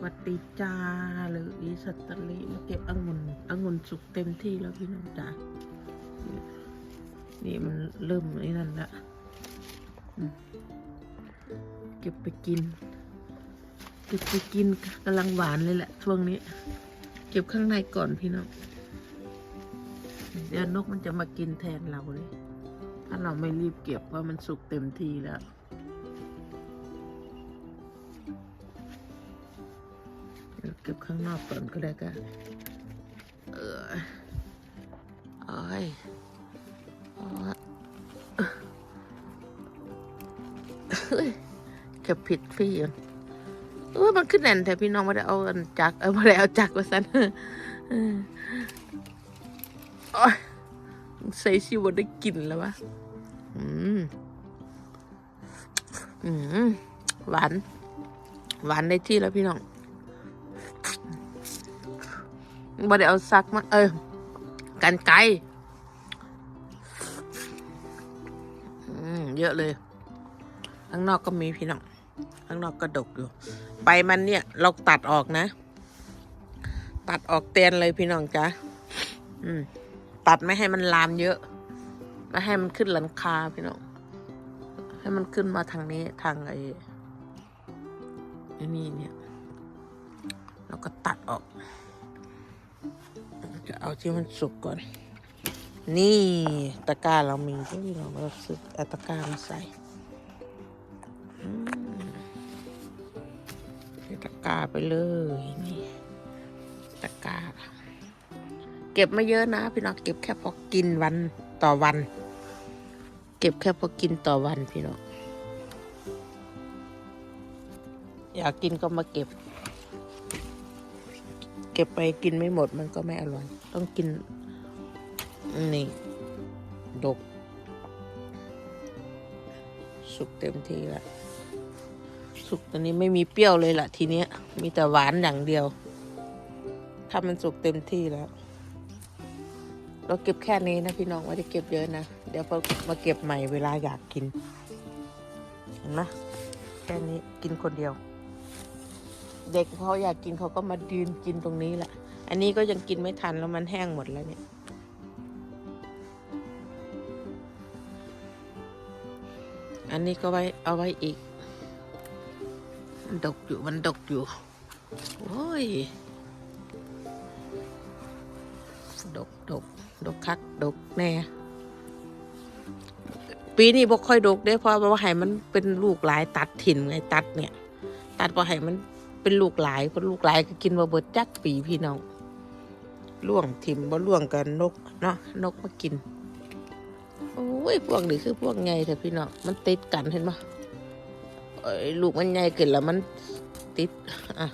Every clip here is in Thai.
วัดดีจ้าหรืออีสัตตลีมาเก็บองุ่นองุ่นสุกเต็มที่แล้วพี่น้องจ้านี่มันเริ่มไอ้นั่นละเก็บไปกิน เก็บไปกินกำลังหวานเลยแหละช่วงนี้ เก็บข้างในก่อนพี่น้องเดี๋ยวนกมันจะมากินแทนเราเลย ถ้าเราไม่รีบเก็บว่ามันสุกเต็มที่แล้ว เก็บข้างนอกก่อนก็ได้กันเออโอ้ยโอ้ยเฮ้ยเก็บผิดพี่เออมันขึ้นแน่นแต่พี่น้องไม่ได้เอาจักรเออไม่ได้เอาจักรมาสันเออโอ้ยใส่ชิวได้กลินแล้ววะ อืม อืม หวาน หวานได้ที่แล้วพี่น้อง บ่ได้เอาซักมา เออ กันไกลอืมเยอะเลย ข้างนอกก็มีพี่น้อง ข้างนอกก็ดกอยู่ ใบมันเนี่ย เราตัดออกนะ ตัดออกเตียนเลยพี่น้องจ้ะอืมตัดไม่ให้มันลามเยอะ ไม่ให้มันขึ้นหลังคาพี่น้อง ให้มันขึ้นมาทางนี้ทางไอ้นี่เนี่ย เราก็ตัดออก เอาที่มันสุกก่อน นี่ตะกร้าเรามีที่เราเราซื้อเอาตะกร้ามาใส่อืมใส่ตะกร้าไปเลยนี่ตะกร้าเก็บไม่เยอะนะ พี่น้องเก็บแค่พอกินวันต่อวัน เก็บแค่พอกินต่อวันพี่น้องอยากกินก็มาเก็บ เก็บไปกินไม่หมดมันก็ไม่อร่อย ต้องกิน นี่ ดก สุกเต็มที่ละ สุกตอนนี้ไม่มีเปรี้ยวเลยล่ะทีเนี้ย มีแต่หวานอย่างเดียว ถ้ามันสุกเต็มที่แล้ว เราเก็บแค่นี้นะพี่น้องไม่ได้เก็บเยอะนะ เดี๋ยวพอมาเก็บใหม่เวลาอยากกิน เห็นไหมแค่นี้กินคนเดียว เด็กเขาอยากกินเขาก็มายืนกินตรงนี้แหละ อันนี้ก็ยังกินไม่ทันแล้วมันแห้งหมดแล้วเนี่ย อันนี้ก็ไว้เอาไว้อีก มันดกอยู่มันดกอยู่โอ้ย ดกดกดกคัก ดกแน่ ปีนี้บ่ค่อยดกได้เพราะว่าให้มันเป็นลูกหลายตัดถิ่นไงตัดเนี่ย ตัดพอให้มัน เป็นลูกหลายเพราะลูกหลายก็กินมาเบิดจักปีพี่น้องล่วงถิ่มบ่ล่วงกันนกเนาะนกมากินโอ้ยพวกนี้คือพวกใหญ่แต่พี่น้องมันติดกันเห็นปะเอ้ยลูกมันใหญ่เกินแล้วมันติดอะ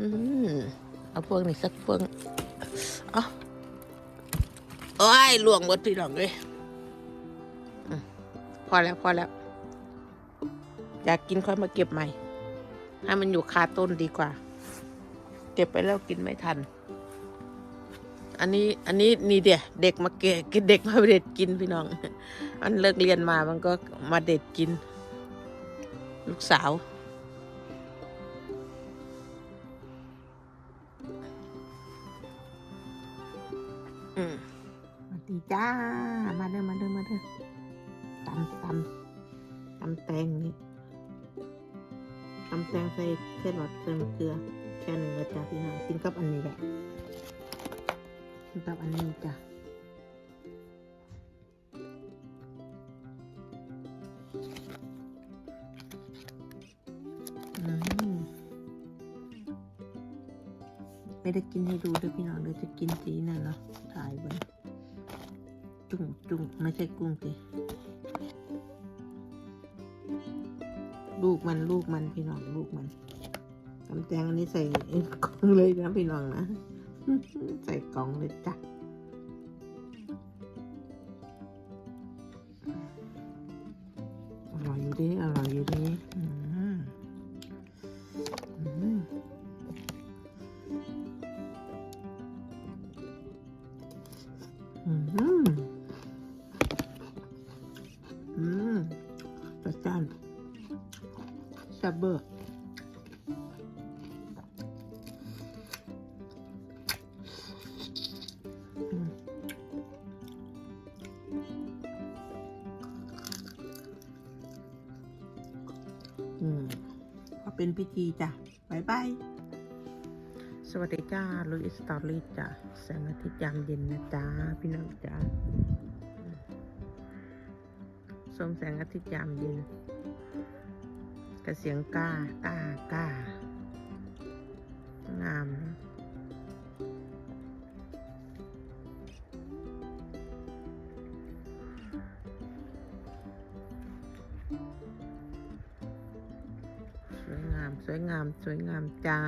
อืมเอาพวกนี้สักพวกเอาโอ้ยล่วงหมดพี่น้องเลยพอแล้วพอแล้ว อยากกินค่อยมาเก็บใหม่ ให้มันอยู่คาต้นดีกว่า เก็บไปแล้วกินไม่ทัน อันนี้อันนี้นี่เดียเด็กมาเกะเด็กมาเด็ดกินพี่น้องมันเลิกเรียนมามันก็มาเด็ดกิน ลูกสาวอืมสวัสดีจ้า มาเด้อมาเด้อมาเด้อตำตำตำแตงนี่ ตำแตงใส่แค่หลอดใส่มะเกลือแค่หนึ่งนะจ๊ะพี่น้องกินกับอันนี้แหละกินกับอันนี้จ้ะไม่ได้กินให้ดูด้วยพี่น้องเดี๋ยวจะกินสีนั่นเนาะถ่ายบนจุ่งจุ่งไม่ใช่กุ้งสิ ลูกมันลูกมันพี่น้องลูกมันตำแตงอันนี้ใส่กล่องเลยนะพี่น้องนะ ใส่กล่องเลยจ้ะอร่อยอยู่ดีอร่อยอยู่ดี จับเบอร์ก็เป็นพิธีจ้ะบายบาย สวัสดีจ้าลุยสตอรี่จ้ะแสงอาทิตย์ยามเย็นนะจ้าพี่น้องจ้าชมแสงอาทิตย์ยามเย็น กับเสียงกากากางามสวยงาม สวยงาม สวยงามจ้า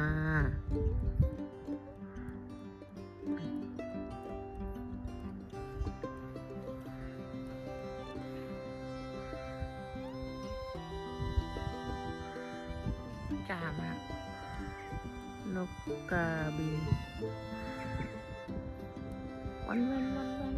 จามากนกกราบินวันเว้นวันเว้น